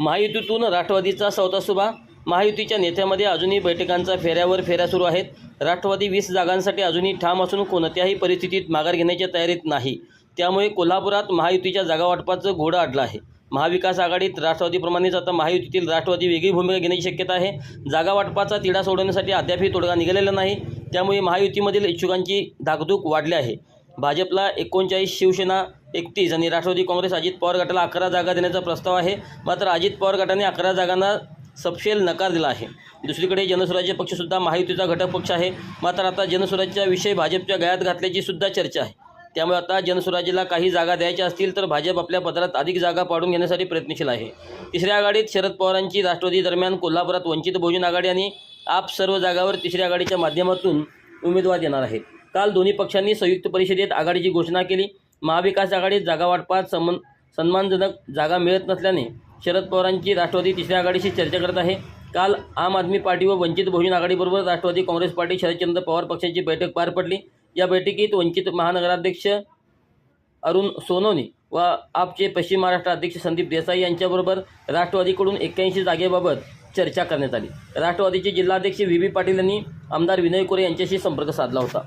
महायुतीतून राष्ट्रवादीचा चौथा सुभा. महायुतीच्या नेत्यामध्ये अजूनही बैठकांचा फेऱ्यावर फेऱ्या सुरू आहेत. राष्ट्रवादी वीस जागांसाठी अजूनही ठाम असून कोणत्याही परिस्थितीत माघार घेण्याच्या तयारीत नाही. त्यामुळे कोल्हापुरात महायुतीच्या जागावाटपाचं घोडा घोडं अडलं आहे. महाविकास आघाडीत राष्ट्रवादीप्रमाणेच आता महायुतीतील राष्ट्रवादी वेगळी भूमिका घेण्याची शक्यता आहे. जागावाटपाचा तिढा सोडवण्यासाठी अद्यापही तोडगा निघालेला नाही. त्यामुळे महायुतीमधील इच्छुकांची धाकधूक वाढली आहे. भाजपला एकोणचाळीस शिवसेना एकतीस आणि राष्ट्रवादी काँग्रेस अजित पवार गटाला अकरा जागा देण्याचा प्रस्ताव आहे. मात्र अजित पवार गटाने अकरा जागांना सपशेल नकार दिला आहे. दुसरीकडे जनस्वराज्य पक्षसुद्धा महायुतीचा घटक पक्ष आहे. मात्र आता जनस्वराज्याचा विषय भाजपच्या गळ्यात घातल्याची सुद्धा चर्चा आहे. त्यामुळे आता जनस्वराज्याला काही जागा द्यायच्या असतील तर भाजप आपल्या पदरात अधिक जागा पाडून घेण्यासाठी प्रयत्नशील आहे. तिसऱ्या आघाडीत शरद पवारांची राष्ट्रवादी दरम्यान कोल्हापुरात वंचित बहुजन आघाडी आणि आप सर्व जागावर तिसऱ्या आघाडीच्या माध्यमातून उमेदवार देणार आहेत. काल दोन्ही पक्षांनी संयुक्त परिषदेत आघाडीची घोषणा केली. महाविकास आघाडीत जागा वाटपात सन्मान सन्मानजनक जागा मिळत नसल्याने शरद पवारांची राष्ट्रवादी तिसऱ्या आघाडीशी चर्चा करत आहे. काल आम आदमी पार्टी व वंचित बहुजन आघाडीबरोबर राष्ट्रवादी काँग्रेस पार्टी शरदचंद्र पवार पक्षाची बैठक पार पडली. या बैठकीत वंचित महानगराध्यक्ष अरुण सोनवणे व आपचे पश्चिम महाराष्ट्र अध्यक्ष संदीप देसाई यांच्याबरोबर राष्ट्रवादीकडून एक्क्याऐंशी जागेबाबत चर्चा करण्यात आली. राष्ट्रवादीचे जिल्हाध्यक्ष व्ही. व्ही. पाटील यांनी आमदार विनय कोरे यांच्याशी संपर्क साधला होता.